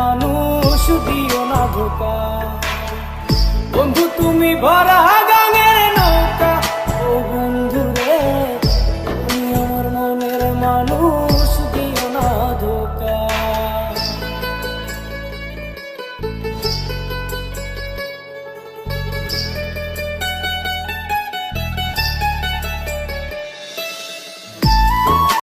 মানুষ, দিও না ধোকা বন্ধু, তুমি ভরা গানের নৌকা। ও বন্ধু রে তুমি আমার মনের মানুষ।